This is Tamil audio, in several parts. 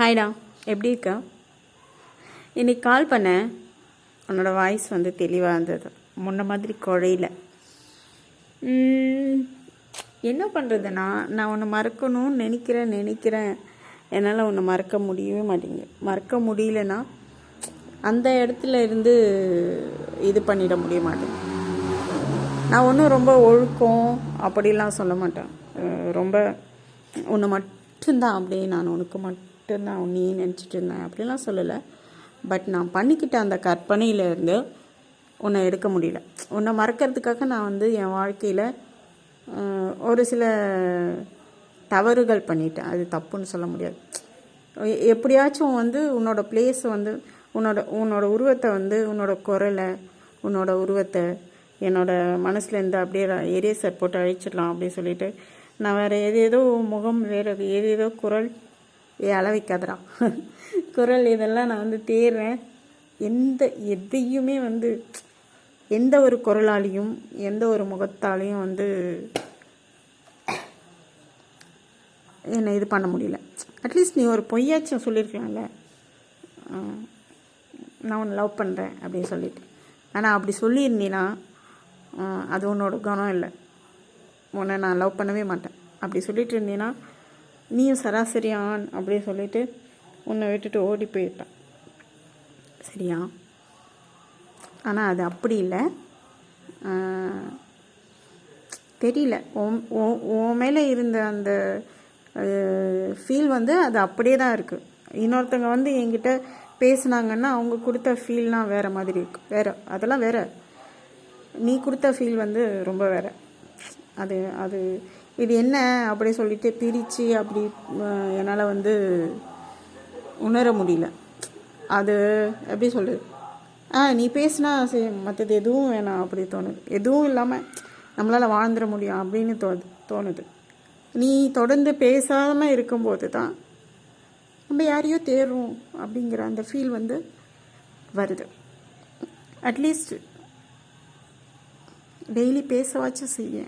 ஹாய்டா எப்படி இருக்க? இன்னைக்கு கால் பண்ணேன் உன்னோட வாய்ஸ் வந்து தெளிவாக இருந்தது. முன்ன மாதிரி குழையில. என்ன பண்ணுறதுன்னா நான் உன்னை மறக்கணும்னு நினைக்கிறேன் நினைக்கிறேன். என்னால் உன்னை மறக்க முடியவே மாட்டேங்குது. மறக்க முடியலன்னா அந்த இடத்துல இருந்து இது பண்ணிட முடிய மாட்டேங்குது. நான் ஒன்றும் ரொம்ப ஒழுக்கம் அப்படிலாம் சொல்ல மாட்டேன். ரொம்ப உன்னை மட்டும்தான் அப்படியே நான் உனக்கு மட்டும்தான் நீ நினச்சிட்டு இருந்தேன். அப்படிலாம் சொல்லலை. பட் நான் பண்ணிக்கிட்ட அந்த கற்பனையிலேருந்து உன்னை எடுக்க முடியல. உன்னை மறக்கிறதுக்காக நான் வந்து என் வாழ்க்கையில் ஒரு சில தவறுகள் பண்ணிட்டேன். அது தப்புன்னு சொல்ல முடியாது. எ- எப்படியாச்சும் வந்து உன்னோட பிளேஸ் வந்து உன்னோட உன்னோட உருவத்தை வந்து உன்னோட குரலை உன்னோட உருவத்தை என்னோட மனசுலேருந்து அப்படியே எரேசர் போட்டு அழிச்சிடலாம் அப்படின்னு சொல்லிட்டு நான் வேறு ஏதேதோ முகம் வேறு ஏதேதோ குரல் ஏ அளவைக்காதரா குரல் இதெல்லாம் நான் வந்து தேடுறேன் எந்த எதையுமே வந்து எந்த ஒரு குரலாலையும் எந்த ஒரு முகத்தாலையும் வந்து என்னை இது பண்ண முடியல. அட்லீஸ்ட் நீ ஒரு பொய்யாச்சும் சொல்லியிருக்கலாம்ல நான் உன்னை லவ் பண்ணுறேன் அப்படின்னு சொல்லிட்டு. ஆனால் அப்படி சொல்லியிருந்தீன்னா அது உன்னோட குணம் இல்லை. உன்னை நான் லவ் பண்ணவே மாட்டேன். அப்படி சொல்லிட்டு இருந்தீன்னா நீயும் சராசரியான் அப்படின்னு சொல்லிட்டு உன்னை விட்டுட்டு ஓடி போயிருப்பேன் சரியா? ஆனால் அது அப்படி இல்லை. தெரியல. ஓ ஓ உன் மேலே இருந்த அந்த ஃபீல் வந்து அது அப்படியே தான் இருக்குது இன்னொருத்தங்க வந்து என்கிட்ட பேசுனாங்கன்னா அவங்க கொடுத்த ஃபீல்னால் வேறு மாதிரி இருக்கு. வேறு அதெல்லாம் வேறு. நீ கொடுத்த ஃபீல் வந்து ரொம்ப வேறு. அது அது இது என்ன அப்படி சொல்லிட்டு பிரித்து அப்படி என்னால் வந்து உணர முடியல. அது எப்படி சொல்கிறது ஆ நீ பேசுனா சரி மற்றது எதுவும் வேணாம் அப்படி தோணுது. எதுவும் இல்லாமல் நம்மளால் வாழ்ந்துட முடியும் அப்படின்னு தோணுது தோணுது. நீ தொடர்ந்து பேசாமல் இருக்கும்போது தான் நம்ம யாரையோ தேடுறோம் அப்படிங்கிற அந்த ஃபீல் வந்து வருது. அட்லீஸ்ட் டெய்லி பேசவாச்சும் செய்ய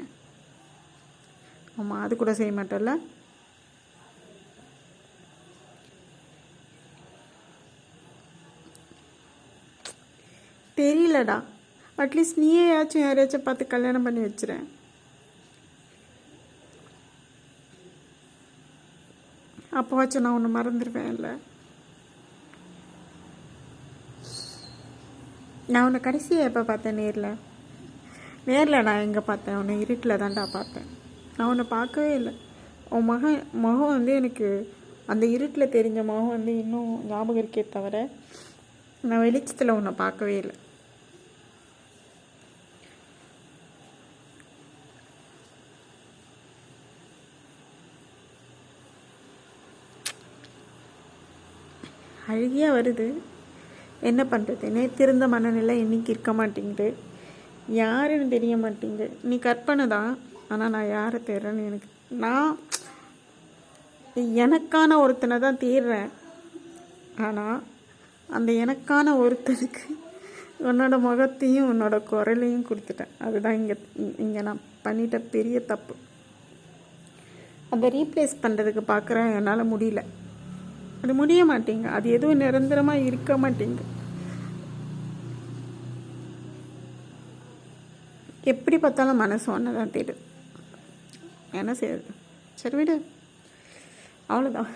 ஆமாம் அது கூட செய்ய மாட்டோம்ல? தெரியலடா. அட்லீஸ்ட் நீயே யாச்சும் யாரையாச்சும் பார்த்து கல்யாணம் பண்ணி வச்சுறேன். அப்போவாச்சும் நான் ஒன்று மறந்துடுவேன் இல்லை நான் உன்னை கடைசியாக எப்போ பார்த்தேன் நேரில்? நேரில் நான் எங்கே பார்த்தேன்? உன்னை இருட்டில் தான்டா பார்த்தேன். நான் உன்னை பார்க்கவே இல்லை. உன் மகன் முகம் வந்து எனக்கு அந்த இருட்டில் தெரிஞ்ச முகம் வந்து இன்னும் ஞாபகம் இருக்கே தவிர நான் வெளிச்சத்தில் உன்னை பார்க்கவே இல்லை. அழுகியாக வருது. என்ன பண்ணுறது நேத்திருந்த மனநிலை இன்னைக்கு இருக்க மாட்டேங்குது. யாருன்னு தெரிய மாட்டேங்குது. நீ கற்பனை தான். ஆனால் நான் யாரை தேடுறேன்னு எனக்கு நான் எனக்கான ஒருத்தனை தான் தேடுறேன். ஆனால் அந்த எனக்கான ஒருத்தனுக்கு உன்னோட முகத்தையும் உன்னோட குரலையும் கொடுத்துட்டேன். அதுதான் இங்கே இங்கே நான் பண்ணிட்ட பெரிய தப்பு. அதை ரீப்ளேஸ் பண்ணுறதுக்கு பார்க்குறேன் என்னால் முடியல. அது முடிய மாட்டேங்க அது எதுவும் நிரந்தரமாக இருக்க மாட்டேங்க எப்படி பார்த்தாலும் மனசு ஒன்று தான் தேடு என்ன செய்யறது? சரி விடு. அவ்வளோதான்